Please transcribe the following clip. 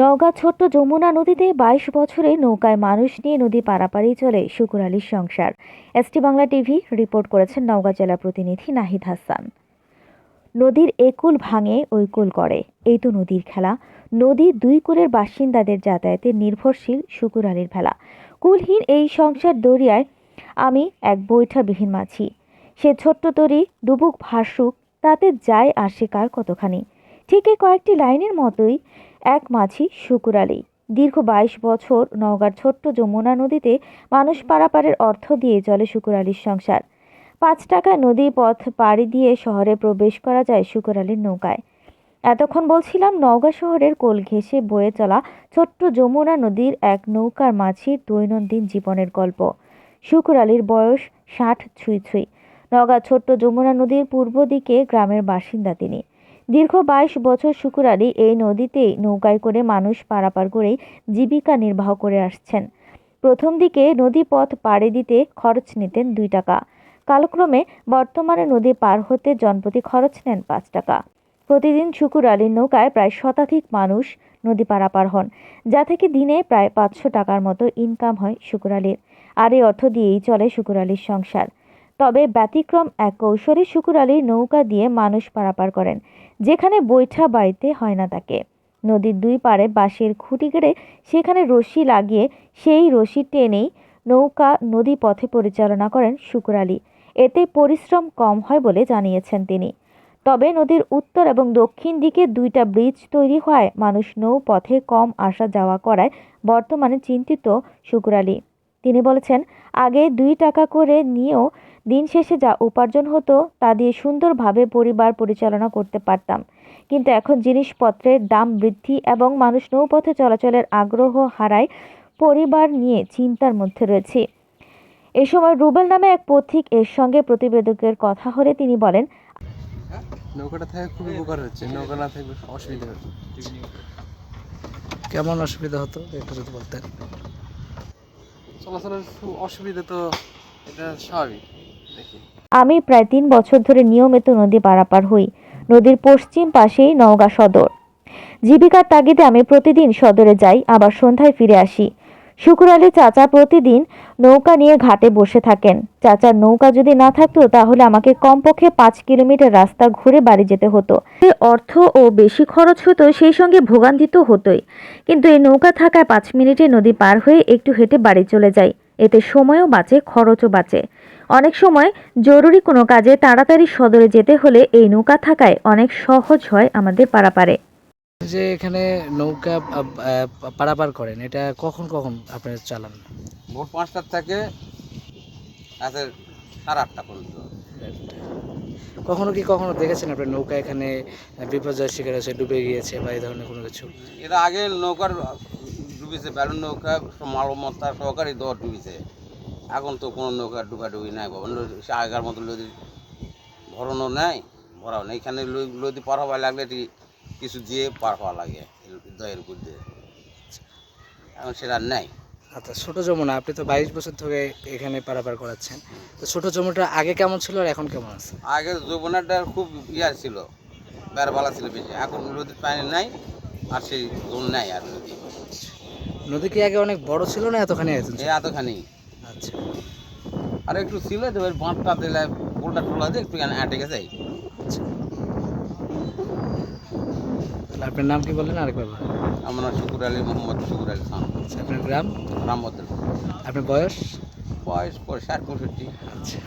নওগাঁ ছোট্ট যমুনা নদীতে বাইশ বছরে নৌকায় মানুষ নিয়ে নদী পারাপাড়ি চলে শুকুর আলীর সংসার। এসটি বাংলা টিভি রিপোর্ট করেছেন নওগাঁ জেলা প্রতিনিধি নাহিদ হাসান। নদীর একুল ভাঙে, ওই কুল করে এই তো নদীর খেলা। নদীর দুই কুলের বাসিন্দাদের যাতায়াতে নির্ভরশীল শুকুর আলীর ভেলা। কুলহীন এই সংসার দরিয়ায় আমি এক বৈঠাবিহীন মাছি সে ছোট্ট তরি, ডুবুক ভাসুক, তাতে যায় আসে কার কতখানি? ঠিক কয়েকটি লাইনের মতোই এক মাঝি শুকুর আলী। দীর্ঘ বাইশ বছর নওগাঁর ছোট্ট যমুনা নদীতে মানুষ পারাপারের অর্থ দিয়ে চলে শুকুর আলীর সংসার। পাঁচ টাকা নদী পথ পাড়ি দিয়ে শহরে প্রবেশ করা যায় শুকুর আলীর নৌকায়। এতক্ষণ বলছিলাম নওগাঁ শহরের কোল ঘেঁষে বয়ে চলা ছোট্ট যমুনা নদীর এক নৌকার মাঝির দৈনন্দিন জীবনের গল্প। শুকুর আলীর বয়স ষাট ছুঁই ছুঁই। নওগাঁ ছোট্ট যমুনা নদীর পূর্ব দিকে গ্রামের বাসিন্দা তিনি। দীর্ঘ বাইশ বছর শুকুর এই নদীতেই নৌকায় করে মানুষ পারাপার করেই জীবিকা নির্বাহ করে আসছেন। প্রথম দিকে নদী পথ পাড়ি দিতে খরচ নিতেন দুই টাকা। কালক্রমে বর্তমানে নদী পার হতে জনপ্রতি খরচ নেন পাঁচ টাকা। প্রতিদিন শুকুর আলীর নৌকায় প্রায় শতাধিক মানুষ নদী পারাপার হন, যা থেকে দিনে প্রায় পাঁচশো টাকার মতো ইনকাম হয় শুকুর আলীর আর এই অর্থ দিয়েই চলে শুকুর আলীর সংসার। তবে ব্যতিক্রম এক কৌশলে শুকুর আলী নৌকা দিয়ে মানুষ পারাপার করেন। যেখানে বৈঠা বাইতে হয় না তাকে। নদীর দুই পাড়ে বাঁশের খুঁটি গেড়ে সেখানে রশি লাগিয়ে সেই রশি টেনেই নৌকা নদী পথে পরিচালনা করেন শুকুর আলী। এতে পরিশ্রম কম হয় বলে জানিয়েছেন তিনি। তবে নদীর উত্তর এবং দক্ষিণ দিকে দুইটা ব্রিজ তৈরি হওয়ায় মানুষ নৌ পথে কম আসা যাওয়া করায় বর্তমানে চিন্তিত শুকুর আলী। তিনি বলেছেন, আগে দুই টাকা করে নিয়েও দিন শেষে যা উপার্জন হতো তা দিয়ে সুন্দরভাবে পরিবার পরিচালনা করতে পারতাম। কিন্তু এখন জিনিসপত্রের দাম বৃদ্ধি এবং মানুষ নৌপথে চলাচলের আগ্রহ হারায় পরিবার নিয়ে চিন্তার মধ্যে রয়েছে। এ সময় রুবেল নামে এক পথিক এর সঙ্গে প্রতিবেদকের কথা হলে তিনি বলেন নৌকাটা থেকে খুবই উপকার হচ্ছে নৌকা না থাকলে অসুবিধা হচ্ছে কেমন অসুবিধা হতো একটু যদি বলতেন? চলাচলের অসুবিধা তো এটা স্বাভাবিক। আমি প্রায় তিন বছর ধরে নিয়মিত নদী পারাপার হই। নদীর পশ্চিম পাশেই নওগাঁ সদর। জীবিকার তাগিদে আমি প্রতিদিন সদরে যাই, আবার সন্ধ্যায় ফিরে আসি। শুকুর আলী চাচা প্রতিদিন নৌকা নিয়ে ঘাটে বসে থাকেন। চাচার নৌকা যদি না থাকতো, তাহলে আমাকে কমপক্ষে পাঁচ কিলোমিটার রাস্তা ঘুরে বাড়ি যেতে হতো। এ অর্থ ও বেশি খরচ হতো, সেই সঙ্গে ভোগান্তিত হতোই। কিন্তু এই নৌকা থাকায় পাঁচ মিনিটে নদী পার হয়ে একটু হেঁটে বাড়ি চলে যাই। এতে সময়ও বাঁচে, খরচও বাঁচে। অনেক সময় জরুরি কোনো কাজে তাড়াতাড়ি সদরে যেতে হলে এই নৌকা থাকায় অনেক সহজ হয় আমাদের পারাপারে। যে এখানে নৌকা পারাপার করেন এটা কখন কখন আপনারা চালান? ভোর পাঁচটার থেকে রাতের সাড়ে আটটা পর্যন্ত। কখনো কি কখনো দেখেছেন আপনার নৌকা এখানে বিপর্যয়ের শিকার হয়েছে ডুবে গিয়েছে বা এই ধরনের কোনো কিছু? এর আগে নৌকার ডুবেছে বেলুন নৌকা মালমত্তা সহকারী দর ডুবেছে। এখন তো কোনো নৌকা ডুবি নাই বাবা। নদী- সে আগের মতো নদীর ভরণও নেই ভরাও নেই। এখানে নদী পার হওয়া লাগলে কিছু দিয়ে পার হওয়া লাগে দয়ের উপর দিয়ে। এখন সেটা নেই। আচ্ছা ছোট যমুনা আপনি তো বাইশ বছর ধরে এখানে পারাপার করাচ্ছেন। তো ছোট যমুনাটা আগে কেমন ছিল আর এখন কেমন আছে? আগে যৌবনাটা খুব ইয়ার ছিল বেড়বালা ছিল বেশি। এখন নদীর পানি নাই আর সেই জোন নাই আর নদী। নদী কি আগে অনেক বড় ছিল না এতখানি? এতখানি। আর একটু ছিল তো ওই বাঁধটা দিলে পোলটা টোলা দিয়ে একটু আটে গেছে আপনার নাম কি বললেন? আরেকবার আমার আমরা শুকুর আলী মোহাম্মদ শুকুর আলী খান। আচ্ছা আপনার গ্রাম? রামভদ্র। আপনার বয়স? বয়স ষাট পঁয়ষট্টি। আচ্ছা